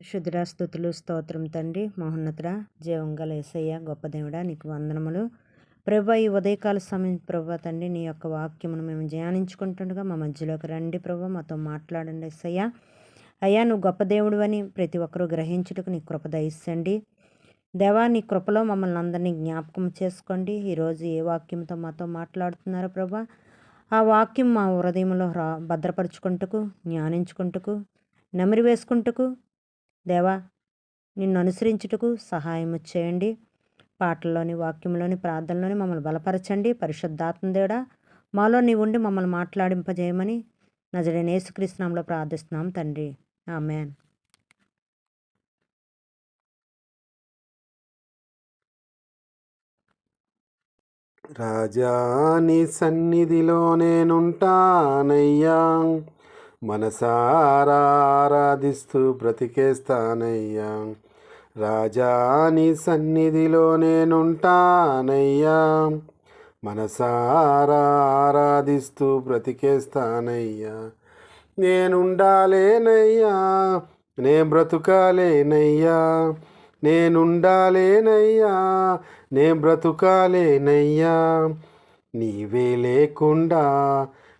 శుద్ధిరా స్థుతులు స్తోత్రం తండ్రి మహోన్నతుడ జీవంగల ఏసయ్య గొప్ప దేవుడా నీకు వందనములు. ప్రభా ఈ ఉదయకాల సమయం ప్రభా తండ్రి నీ యొక్క వాక్యమును మేము ధ్యానించుకుంటుండగా మా మధ్యలోకి రండి ప్రభా మాతో మాట్లాడండి ఎస్సయ్య అయ్యా నువ్వు గొప్ప దేవుడు అని ప్రతి ఒక్కరూ గ్రహించుటకు నీ కృప దయిస్తండి దేవా నీ కృపలో మమ్మల్ని అందరినీ జ్ఞాపకం చేసుకోండి. ఈరోజు ఏ వాక్యంతో మాతో మాట్లాడుతున్నారో ప్రభా ఆ వాక్యం మా హృదయంలో రా భద్రపరుచుకుంటకు జ్ఞానించుకుంటకు నెమరి వేసుకుంటకు దేవా నిన్ను అనుసరించుటకు సహాయం చేయండి. పాటల్లోని వాక్యంలోని ప్రార్థనలోని మమ్మల్ని బలపరచండి. పరిశుద్ధాత్మ దేడా మాలో నీ ఉండి మమ్మల్ని మాట్లాడింపజేయమని నజడైన యేసుక్రీస్తునామంలో ప్రార్థిస్తున్నాం తండ్రి. ఆమెన్. రాజాని సన్నిధిలో నేనుంటానయ్యా. మనసారాధిస్తూ బ్రతికేస్తానయ్యా రాజాని సన్నిధిలో నేనుంటానయ్యా. మనసారా ఆరాధిస్తూ బ్రతికేస్తానయ్యా నేనుండాలేనయ్యా. నే బ్రతుకాలేనయ్యా. నేనుండాలేనయ్యా. నే బ్రతుకాలేనయ్యా. నీవే లేకుండా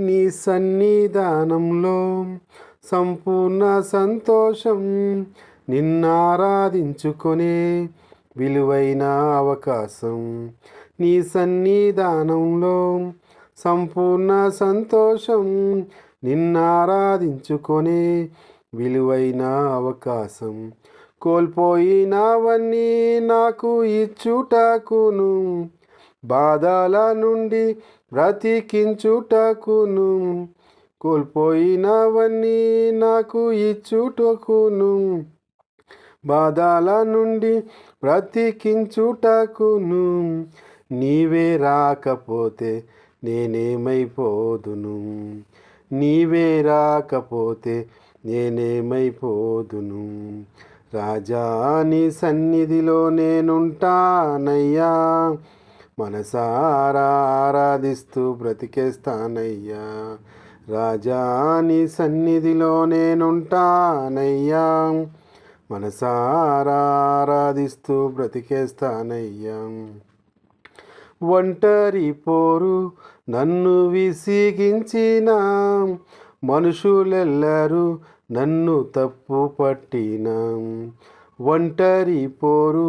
నీ సన్నిధానంలో సంపూర్ణ సంతోషం నిన్నారాధించుకునే విలువైన అవకాశం. నీ సన్నిధానంలో సంపూర్ణ సంతోషం నిన్నారాధించుకొనే విలువైన అవకాశం. కోల్పోయినవన్నీ నాకు ఇచ్చుటకును బాధల నుండి బ్రతికించుటకును కోల్పోయినవన్నీ నాకు ఇచ్చుటకును. బాధల నుండి బ్రతికించుటకును నీవే రాకపోతే నేనేమైపోదును. నీవే రాకపోతే నేనేమైపోదును. రాజాని సన్నిధిలో నేనుంటానయ్యా మనసారాధిస్తూ బ్రతికేస్తానయ్యా రాజాని సన్నిధిలో నేనుంటానయ్యా. మనసారాధిస్తూ బ్రతికేస్తానయ్యా ఒంటరి పోరు నన్ను విసిగించిన మనుషులెల్లరూ నన్ను తప్పు పట్టిన ఒంటరి పోరు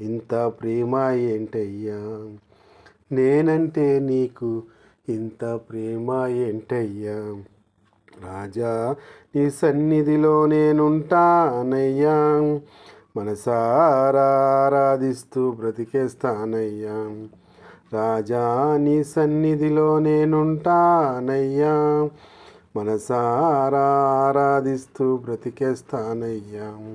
ఇంత ప్రేమ ఏంటయ్యా? నేనంటే నీకు ఇంత ప్రేమ ఏంటయ్యా? రాజా నీ సన్నిధిలో నేనుంటానయ్యా. మనసారా ఆరాధిస్తూ బ్రతికేస్తానయ్యా. రాజా నీ సన్నిధిలో నేనుంటానయ్యా. మనసారా ఆరాధిస్తూ బ్రతికేస్తానయ్యా.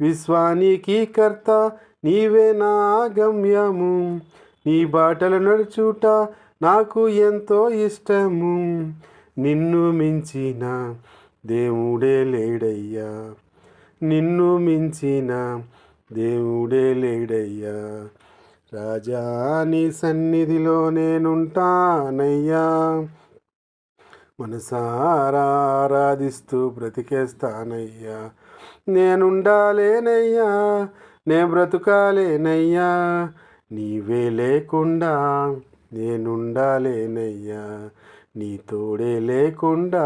విశ్వానికి కర్త నీవే నా గమ్యము. నీ బాటలు నడుచుట నాకు ఎంతో ఇష్టము. నిన్ను మించిన దేవుడే లేడయ్యా. నిన్ను మించిన దేవుడే లేడయ్యా. రాజా నీ సన్నిధిలో నేనుంటానయ్యా. మనసారా ఆరాధిస్తూ బ్రతికేస్తానయ్యా. నేనుండాలేనయ్యా నే బ్రతుకాలేనయ్యా నీవే లేకుండా నేనుండాలేనయ్యా నీ తోడే లేకుండా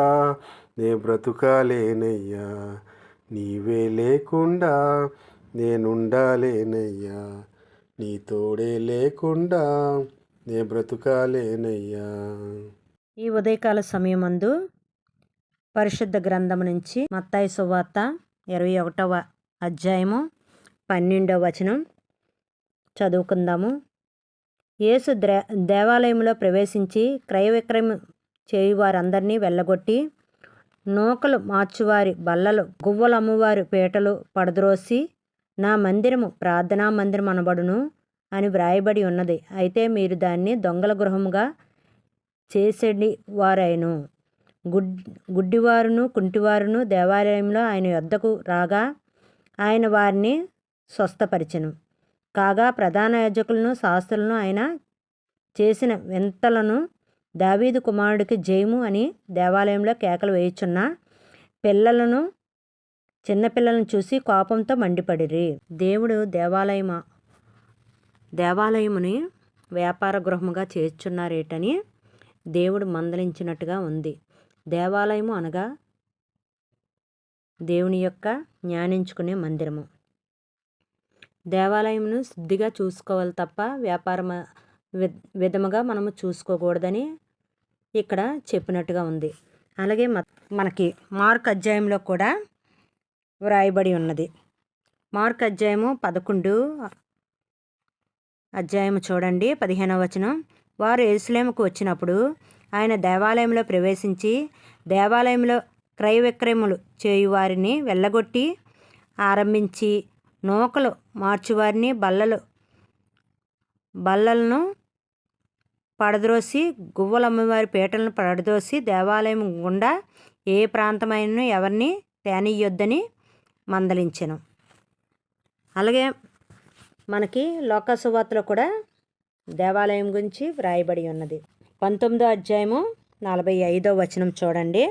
నే బ్రతుకాలేనయ్యా నీవే లేకుండా నేనుండాలేనయ్యా నీ తోడే లేకుండా నే బ్రతుకాలేనయ్యా. ఈ ఉదయకాల సమయమందు పరిశుద్ధ గ్రంథం నుంచి మత్తాయి సువార్త ఇరవై ఒకటవ అధ్యాయము పన్నెండవ వచనం. చదువుకుందాము. యేసు దేవాలయంలో ప్రవేశించి క్రయ విక్రయం చేయువారందరినీ వెళ్ళగొట్టి నూకలు మార్చువారి బల్లలు గువ్వలు అమ్మువారి పీటలు పడద్రోసి నా మందిరము ప్రార్థనా మందిరం అనబడును అని వ్రాయబడి ఉన్నది. అయితే మీరు దాన్ని దొంగల గృహముగా చేసేడి వారైను గుడ్ గుడ్డివారును కుంటివారును దేవాలయంలో ఆయన యొద్దకు రాగా ఆయన వారిని స్వస్థపరిచను. కాగా ప్రధాన యాజకులను శాస్త్రులను ఆయన చేసిన వింతలను దావీదు కుమారుడికి జయము అని దేవాలయంలో కేకలు వేయుచున్న పిల్లలను చిన్నపిల్లలను చూసి కోపంతో మండిపడిరి. దేవుడు దేవాలయమ దేవాలయముని వ్యాపార గృహముగా చేర్చున్నారేటని దేవుడు మందలించినట్టుగా ఉంది. దేవాలయము అనగా దేవుని యొక్క జ్ఞానించుకునే మందిరము. దేవాలయమును శుద్ధిగా చూసుకోవాలి తప్ప వ్యాపార విధముగా మనము చూసుకోకూడదని ఇక్కడ చెప్పినట్టుగా ఉంది. అలాగే మనకి మార్క్ అధ్యాయంలో కూడా వ్రాయబడి ఉన్నది. మార్క్ అధ్యాయము పదకొండు అధ్యాయము చూడండి పదిహేనవ వచనం. వారు ఎరుసలేముకు వచ్చినప్పుడు ఆయన దేవాలయంలో ప్రవేశించి దేవాలయంలో క్రయ విక్రయములు చేయువారిని వెళ్ళగొట్టి ఆరంభించి నూకలు మార్చువారిని బల్లలు బల్లలను పడద్రోసి గువ్వలమ్మవారి పీటలను పడద్రోసి దేవాలయం గుండా ఏ ప్రాంతమైన ఎవరిని తేనియొద్దని మందలించను. అలాగే మనకి లోకసువార్తలో కూడా దేవాలయం గురించి వ్రాయబడి ఉన్నది. పంతొమ్మిదో అధ్యాయము నలభై ఐదో వచనం చూడండి.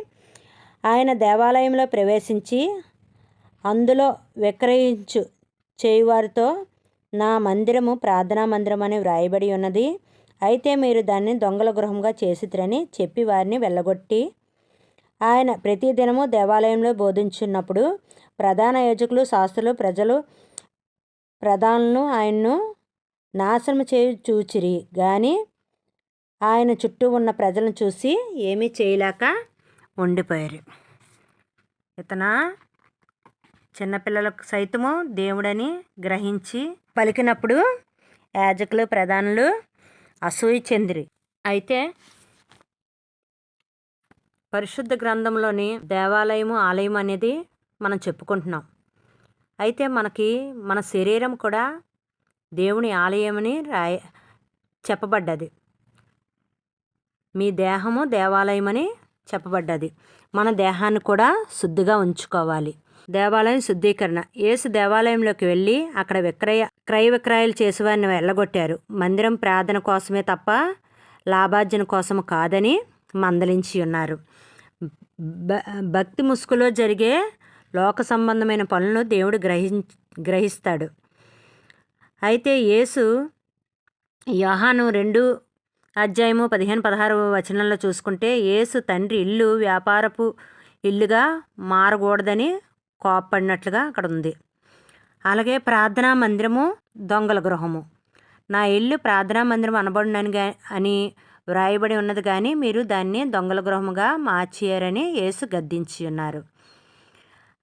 ఆయన దేవాలయంలో ప్రవేశించి అందులో విక్రయించు చేయువారితో నా మందిరము ప్రార్థనా మందిరం అని వ్రాయబడి ఉన్నది. అయితే మీరు దాన్ని దొంగల గృహంగా చేసిద్రని చెప్పి వారిని వెళ్ళగొట్టి ఆయన ప్రతిదినము దేవాలయంలో బోధించున్నప్పుడు ప్రధాన యోజకులు శాస్త్రులు ప్రజలు ప్రధానులు ఆయన్ను నాశనం చేయి చూచిరి కానీ ఆయన చుట్టూ ఉన్న ప్రజలను చూసి ఏమీ చేయలేక ఉండిపోయారు. ఇతన చిన్నపిల్లలకు సైతము దేవుడని గ్రహించి పలికినప్పుడు యాజకులు ప్రధానులు అసూయ చెందిరి. అయితే పరిశుద్ధ గ్రంథంలోని దేవాలయము ఆలయం అనేది మనం చెప్పుకుంటున్నాం. అయితే మనకి మన శరీరం కూడా దేవుని ఆలయమని రాయ చెప్పబడ్డది. మీ దేహము దేవాలయమని చెప్పబడ్డది. మన దేహాన్ని కూడా శుద్ధిగా ఉంచుకోవాలి. దేవాలయం శుద్ధీకరణ. యేసు దేవాలయంలోకి వెళ్ళి అక్కడ విక్రయ క్రయ విక్రయాలు చేసేవారిని వెళ్ళగొట్టారు. మందిరం ప్రార్థన కోసమే తప్ప లాభార్జన కోసం కాదని మందలించి ఉన్నారు. భక్తి ముసుగులో జరిగే లోక సంబంధమైన పనులను దేవుడు గ్రహి గ్రహిస్తాడు. అయితే యేసు యోహాను రెండు అధ్యాయము పదిహేను పదహారు వచనంలో చూసుకుంటే యేసు తండ్రి ఇల్లు వ్యాపారపు ఇల్లుగా మారకూడదని కోప్పడినట్లుగా అక్కడ ఉంది. అలాగే ప్రార్థనా మందిరము దొంగల గృహము. నా ఇల్లు ప్రార్థనా మందిరం అనబడినని అని వ్రాయబడి ఉన్నది కానీ మీరు దాన్ని దొంగల గృహముగా మార్చేయారని యేసు గద్దించి ఉన్నారు.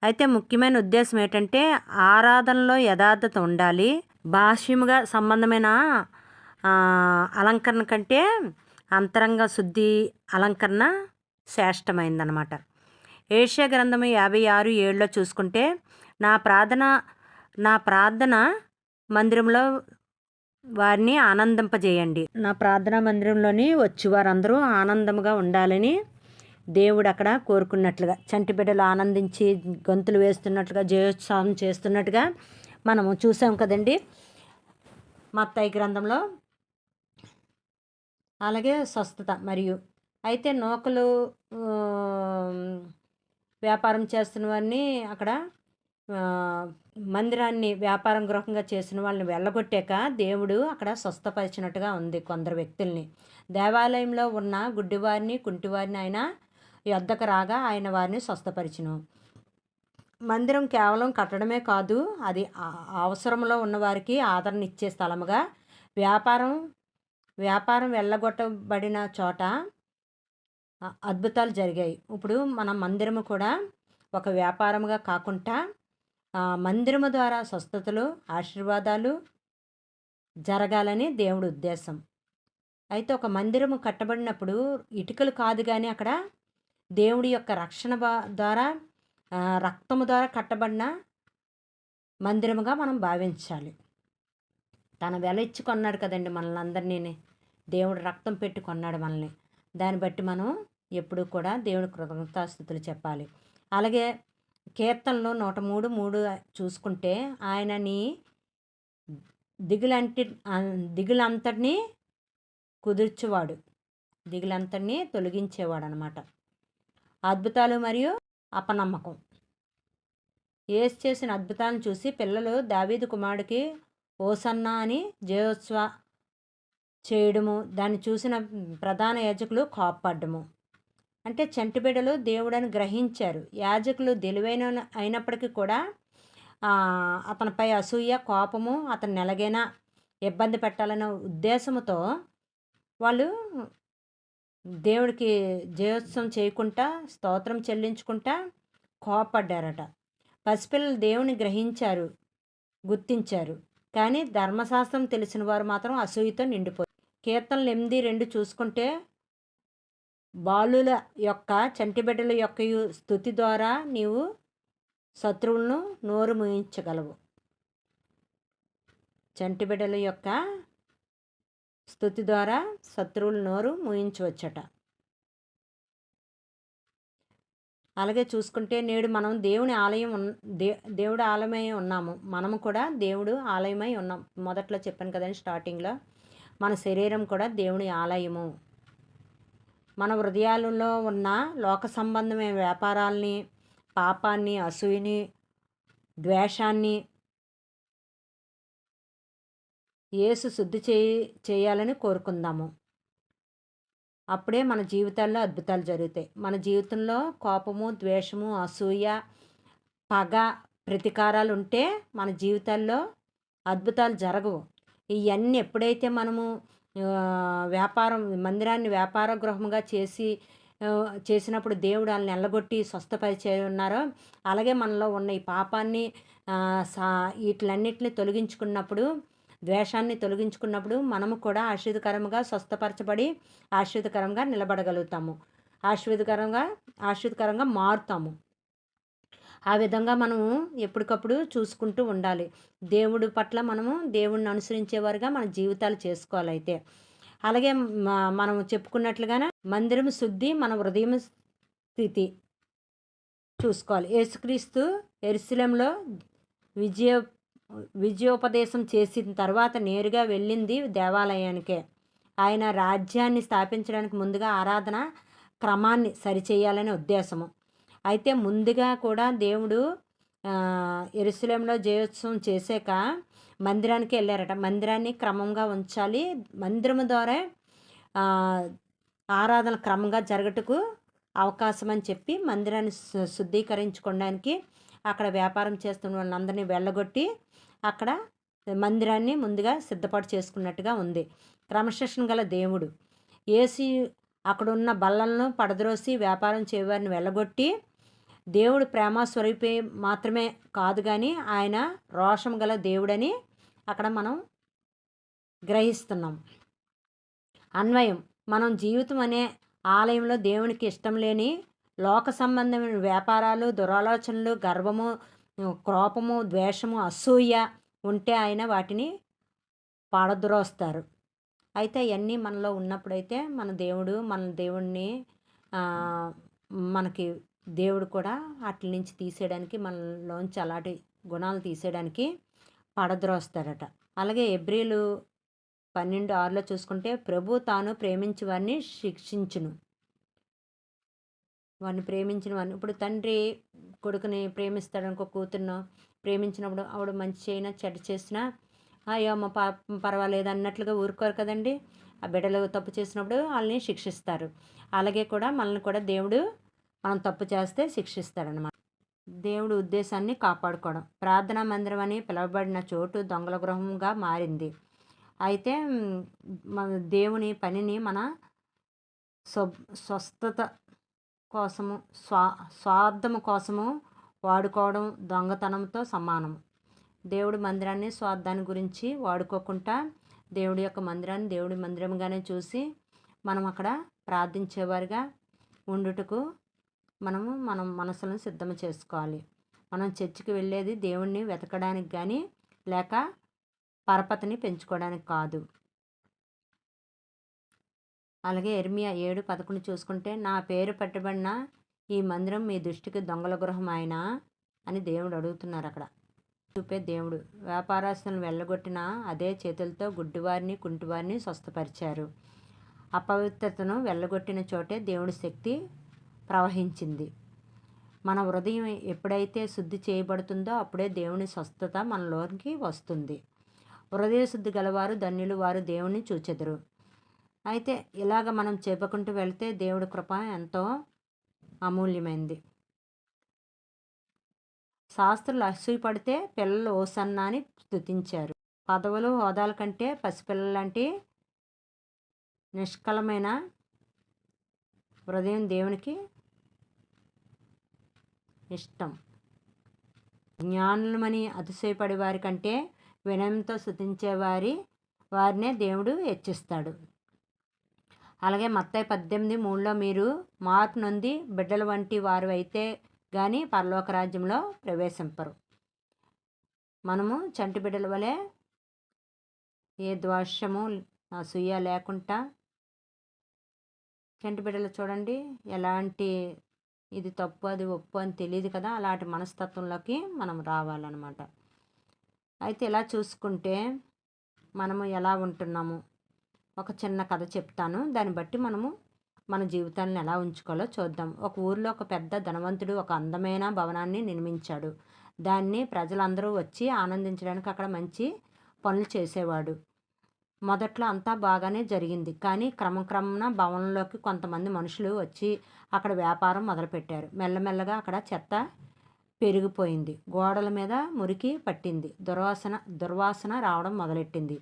అయితే ముఖ్యమైన ఉద్దేశం ఏంటంటే ఆరాధనలో యథార్థత ఉండాలి. భాష్యముగా సంబంధమైన అలంకరణ కంటే అంతరంగ శుద్ధి అలంకరణ శ్రేష్టమైందనమాట ఏషియా గ్రంథము యాభై ఆరు ఏడులో చూసుకుంటే నా ప్రార్థన నా ప్రార్థన మందిరంలో వారిని ఆనందింపజేయండి. నా ప్రార్థనా మందిరంలోని వచ్చి వారందరూ ఆనందముగా ఉండాలని దేవుడు అక్కడ కోరుకున్నట్లుగా చంటి బిడ్డలు ఆనందించి గొంతులు వేస్తున్నట్లుగా జయోత్సవం చేస్తున్నట్టుగా మనము చూసాం కదండి. మత్తాయి గ్రంథంలో అలాగే స్వస్థత. మరియు అయితే నూకలు వ్యాపారం చేస్తున్న వారిని అక్కడ మందిరాన్ని వ్యాపారం గృహంగా చేసిన వాళ్ళని వెళ్ళగొట్టాక దేవుడు అక్కడ స్వస్థపరిచినట్టుగా ఉంది కొందరు వ్యక్తుల్ని. దేవాలయంలో ఉన్న గుడ్డివారిని కుంటివారిని ఆయన యొద్దకు రాగా ఆయన వారిని స్వస్థపరిచిన. మందిరం కేవలం కట్టడమే కాదు అది అవసరంలో ఉన్నవారికి ఆదరణ ఇచ్చే స్థలముగా వ్యాపారం వ్యాపారం వెళ్ళగొట్టబడిన చోట అద్భుతాలు జరిగాయి. ఇప్పుడు మన మందిరము కూడా ఒక వ్యాపారముగా కాకుండా మందిరము ద్వారా స్వస్థతలు ఆశీర్వాదాలు జరగాలని దేవుడి ఉద్దేశం. అయితే ఒక మందిరము కట్టబడినప్పుడు ఇటుకలు కాదు కానీ అక్కడ దేవుడి యొక్క రక్షణ ద్వారా రక్తము ద్వారా కట్టబడిన మందిరముగా మనం భావించాలి. తన వెల ఇచ్చి కొన్నాడు కదండి మనల్ని అందరినీ దేవుడు రక్తం పెట్టి కొన్నాడు మనల్ని. దాన్ని బట్టి మనం ఎప్పుడూ కూడా దేవుడి కృతజ్ఞతాస్థుతులు చెప్పాలి. అలాగే కీర్తనలో నూట మూడు మూడు చూసుకుంటే ఆయనని దిగులంటి దిగులంతటినీ కుదుర్చేవాడు. దిగులంతటినీ తొలగించేవాడు అనమాట అద్భుతాలు మరియు అపనమ్మకం. ఏసు చేసిన అద్భుతాలను చూసి పిల్లలు దావీదు కుమారుడికి ఓసన్నా అని జయోత్సవ చేయడము. దాన్ని చూసిన ప్రధాన యాజకులు కోప్పడ్డము అంటే చంటిబిడ్డలు దేవుడని గ్రహించారు. యాజకులు తెలివైన అయినప్పటికీ కూడా అతనిపై అసూయ కోపము అతను నెలగైనా ఇబ్బంది పెట్టాలనే ఉద్దేశంతో వాళ్ళు దేవుడికి జయోత్సవం చేయకుండా స్తోత్రం చెల్లించుకుంటా కోపడ్డారట. పసిపిల్లలు దేవుని గ్రహించారు గుర్తించారు. కానీ ధర్మశాస్త్రం తెలిసిన వారు మాత్రం అసూయతో నిండిపోయి కీర్తనలు ఎనిమిది రెండు చూసుకుంటే బాలుల యొక్క చంటిబిడ్డల యొక్క స్థుతి ద్వారా నీవు శత్రువులను నోరు ముయించగలవు. చంటిబిడ్డల యొక్క స్థుతి ద్వారా శత్రువుల నోరు ముయించవచ్చట. అలాగే చూసుకుంటే నేడు మనం దేవుని ఆలయం ఉన్ దే దేవుడు ఆలయమై ఉన్నాము. మనము కూడా దేవుడు ఆలయమై ఉన్నాం. మొదట్లో చెప్పాను కదండి స్టార్టింగ్లో. మన శరీరం కూడా దేవుని ఆలయము. మన హృదయాలలో ఉన్న లోక సంబంధమైన వ్యాపారాల్ని పాపాన్ని అసూయని ద్వేషాన్ని యేసు శుద్ధి చేయి చేయాలని కోరుకుందాము. అప్పుడే మన జీవితాల్లో అద్భుతాలు జరుగుతాయి. మన జీవితంలో కోపము ద్వేషము అసూయ పగ ప్రతీకారాలు ఉంటే మన జీవితాల్లో అద్భుతాలు జరగవు. ఇవన్నీ ఎప్పుడైతే మనము వ్యాపారం మందిరాన్ని వ్యాపార గృహంగా చేసి చేసినప్పుడు దేవుడు వాళ్ళని ఎల్లగొట్టి స్వస్థపరిచే ఉన్నారో అలాగే మనలో ఉన్న ఈ పాపాన్ని సా వీటిలన్నిటిని తొలగించుకున్నప్పుడు ద్వేషాన్ని తొలగించుకున్నప్పుడు మనము కూడా ఆశీర్వదకరంగా స్వస్థపరచబడి ఆశీర్వదకరంగా నిలబడగలుగుతాము. ఆశీర్వదకరంగా ఆశీర్వదకరంగా మారుతాము. ఆ విధంగా మనము ఎప్పటికప్పుడు చూసుకుంటూ ఉండాలి. దేవుడి పట్ల మనము దేవుడిని అనుసరించేవారుగా మన జీవితాలు చేసుకోవాలి అయితే అలాగే మనం చెప్పుకున్నట్లుగానే మందిరం శుద్ధి మన హృదయం స్థితి చూసుకోవాలి. యేసుక్రీస్తు ఎరుసలంలో విజయ విజయోపదేశం చేసిన తర్వాత నేరుగా వెళ్ళింది దేవాలయానికే. ఆయన రాజ్యాన్ని స్థాపించడానికి ముందుగా ఆరాధన క్రమాన్ని సరిచేయాలనే ఉద్దేశము. అయితే ముందుగా కూడా దేవుడు ఎరుసలంలో జయోత్సవం చేశాక మందిరానికి వెళ్ళారట. మందిరాన్ని క్రమంగా ఉంచాలి. మందిరము ద్వారా ఆరాధన క్రమంగా జరగటకు అవకాశం అని చెప్పి మందిరాన్ని శుద్ధీకరించుకోవడానికి అక్కడ వ్యాపారం చేస్తున్న వాళ్ళందరినీ వెళ్ళగొట్టి అక్కడ మందిరాన్ని ముందుగా సిద్ధపాటు చేసుకున్నట్టుగా ఉంది. క్రమశిక్షణ గల దేవుడు. ఏసు అక్కడున్న బల్లలను పడద్రోసి వ్యాపారం చేయవారిని వెళ్ళగొట్టి దేవుడు ప్రేమ స్వరూపే మాత్రమే కాదు కానీ ఆయన రోషం గల దేవుడని అక్కడ మనం గ్రహిస్తున్నాం. అన్వయం. మనం జీవితం అనే ఆలయంలో దేవునికి ఇష్టం లేని లోక సంబంధమైన వ్యాపారాలు దురాలోచనలు గర్వము కోపము ద్వేషము అసూయ ఉంటే ఆయన వాటిని పాడద్రోస్తారు. అయితే అవన్నీ మనలో ఉన్నప్పుడైతే మన దేవుడు మన దేవుణ్ణి మనకి దేవుడు కూడా వాటి నుంచి తీసేయడానికి మనలోంచి అలాంటి గుణాలు తీసేయడానికి పడద్రోస్తారట. అలాగే ఎబ్రిలు పన్నెండు ఆరులో చూసుకుంటే ప్రభు తాను ప్రేమించి వారిని శిక్షించును. వారిని ప్రేమించిన వారిని ఇప్పుడు తండ్రి కొడుకుని ప్రేమిస్తాడు అనుకో కూతురును ప్రేమించినప్పుడు ఆవిడ మంచి చేయనా చెడ్డ చేసినా అయ్యో అమ్మ పా పర్వాలేదు అన్నట్లుగా ఊరుకోరు కదండి. ఆ బిడ్డలు తప్పు చేసినప్పుడు వాళ్ళని శిక్షిస్తారు. అలాగే కూడా మనల్ని కూడా దేవుడు మనం తప్పు చేస్తే శిక్షిస్తాడనమాట దేవుడు ఉద్దేశాన్ని కాపాడుకోవడం. ప్రార్థనా మందిరం అని పిలువబడిన చోటు దొంగల గృహంగా మారింది. అయితే మన దేవుని పనిని మన స్వ స్వస్థత కోసము స్వా స్వార్థము కోసము వాడుకోవడం దొంగతనంతో సమానం దేవుడి మందిరాన్ని స్వార్థాన్ని గురించి వాడుకోకుండా దేవుడి యొక్క మందిరాన్ని దేవుడి మందిరంగానే చూసి మనం అక్కడ ప్రార్థించేవారుగా ఉండుటకు మనము మనం మనసులను సిద్ధం చేసుకోవాలి. మనం చర్చికి వెళ్ళేది దేవుణ్ణి వెతకడానికి కానీ లేక పరపతిని పెంచుకోవడానికి కాదు. అలాగే ఎర్మియా ఏడు పదకొండు చూసుకుంటే నా పేరు పెట్టబడిన ఈ మందిరం మీ దృష్టికి దొంగల గృహం ఆయన అని దేవుడు అడుగుతున్నారు అక్కడ. చూపే దేవుడు. వ్యాపారస్తులను వెళ్ళగొట్టిన అదే చేతులతో గుడ్డివారిని కుంటివారిని స్వస్థపరిచారు. అపవిత్రతను వెళ్ళగొట్టిన చోటే దేవుడి శక్తి ప్రవహించింది. మన హృదయం ఎప్పుడైతే శుద్ధి చేయబడుతుందో అప్పుడే దేవుని స్వస్థత మనలోకి వస్తుంది. హృదయ శుద్ధి గలవారు ధన్యులు వారు దేవుని చూచెదరు. అయితే ఇలాగ మనం చెప్పుకుంటూ వెళ్తే దేవుడి కృప ఎంతో అమూల్యమైంది. శాస్త్రులు అసూయపడితే పిల్లలు ఓసన్న అని స్థుతించారు పదవులు హోదాల కంటే పసిపిల్లల లాంటి నిష్కలమైన హృదయం దేవునికి ఇష్టం. జ్ఞానులమని అతిశయపడే వారి కంటే వినయంతో స్థుతించేవారి వారినే దేవుడు హెచ్చిస్తాడు. అలాగే మత్తాయి పద్దెనిమిది మూడులో మీరు మార్పు నొంది బిడ్డలు వంటి వారు అయితే కానీ పరలోక రాజ్యంలో ప్రవేశింపరు. మనము చంటి బిడ్డల వలె ఏ దోషము అసూయ లేకుండా చంటి బిడ్డలు చూడండి ఎలాంటి ఇది తప్పు అది ఒప్పు అని తెలియదు కదా అలాంటి మనస్తత్వంలోకి మనం రావాలన్నమాట. అయితే ఇలా చూసుకుంటే మనము ఎలా ఉంటున్నాము? ఒక చిన్న కథ చెప్తాను. దాన్ని బట్టి మనము మన జీవితాలను ఎలా ఉంచుకోవాలో చూద్దాం. ఒక ఊరిలో ఒక పెద్ద ధనవంతుడు ఒక అందమైన భవనాన్ని నిర్మించాడు. దాన్ని ప్రజలందరూ వచ్చి ఆనందించడానికి అక్కడ మంచి పనులు చేసేవాడు. మొదట్లో అంతా బాగానే జరిగింది. కానీ క్రమక్రమణ భవనంలోకి కొంతమంది మనుషులు వచ్చి అక్కడ వ్యాపారం మొదలుపెట్టారు. మెల్లమెల్లగా అక్కడ చెత్త పెరిగిపోయింది. గోడల మీద మురికి పట్టింది. దుర్వాసన దుర్వాసన రావడం మొదలెట్టింది.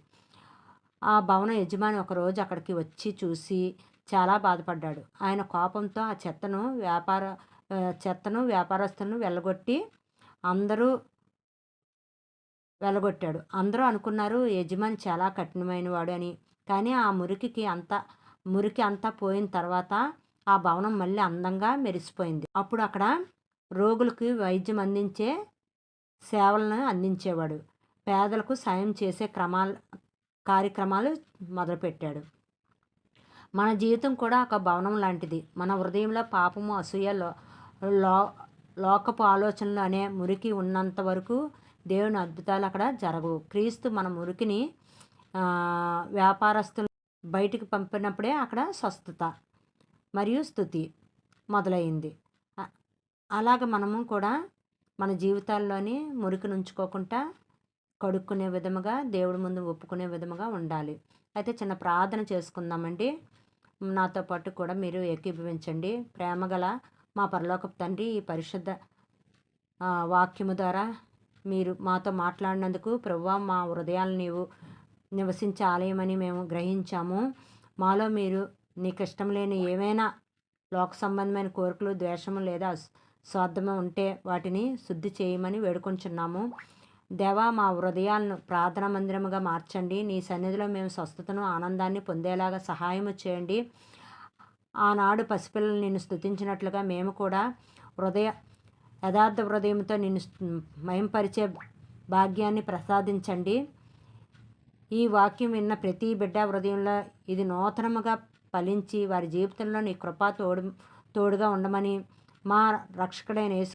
ఆ భవన యజమాని ఒకరోజు అక్కడికి వచ్చి చూసి చాలా బాధపడ్డాడు. ఆయన కోపంతో ఆ చెత్తను వ్యాపార చెత్తను వ్యాపారస్తులను వెళ్ళగొట్టి అందరూ వెళ్ళగొట్టాడు. అందరూ అనుకున్నారు యజమాని చాలా కఠినమైన వాడు అని. కానీ ఆ మురికికి అంతా మురికి అంతా పోయిన తర్వాత ఆ భవనం మళ్ళీ అందంగా మెరిసిపోయింది. అప్పుడు అక్కడ రోగులకు వైద్యం అందించే సేవలను అందించేవాడు. పేదలకు సాయం చేసే క్రమాలు కార్యక్రమాలు మొదలుపెట్టాడు. మన జీవితం కూడా ఒక భవనం లాంటిది. మన హృదయంలో పాపము అసూయ లో- లో లోకపు ఆలోచనలు అనే మురికి ఉన్నంత వరకు దేవుని అద్భుతాలు అక్కడ జరగవు. క్రీస్తు మన మురికిని వ్యాపారస్తులు బయటికి పంపినప్పుడే అక్కడ స్వస్థత మరియు స్థుతి మొదలైంది. అలాగ మనము కూడా మన జీవితాల్లోని మురికి ఉంచుకోకుండా కడుక్కునే విధముగా దేవుడి ముందు ఒప్పుకునే విధముగా ఉండాలి. అయితే చిన్న ప్రార్థన చేసుకుందామండి. నాతో పాటు కూడా మీరు ఏకీభవించండి. ప్రేమగల మా పరలోకపు తండ్రి ఈ పరిశుద్ధ వాక్యము ద్వారా మీరు మాతో మాట్లాడినందుకు ప్రభువా మా హృదయాలు నీవు నివసించే ఆలయమని మేము గ్రహించాము. మాలో మీరు నీకు ఇష్టం లేని ఏమైనా లోక సంబంధమైన కోరికలు ద్వేషము లేదా స్వార్థము ఉంటే వాటిని శుద్ధి చేయమని వేడుకొంచున్నాము. దేవా మా హృదయాలను ప్రార్థన మందిరముగా మార్చండి. నీ సన్నిధిలో మేము స్వస్థతను ఆనందాన్ని పొందేలాగా సహాయం చేయండి. ఆనాడు పసిపిల్లలు నిన్ను స్థుతించినట్లుగా మేము కూడా హృదయ యథార్థ హృదయంతో నిన్ను మయంపరిచే భాగ్యాన్ని ప్రసాదించండి. ఈ వాక్యం విన్న ప్రతి బిడ్డ హృదయంలో ఇది నూతనముగా ఫలించి వారి జీవితంలో నీ కృప తోడు తోడుగా ఉండమని మా రక్షకుడైన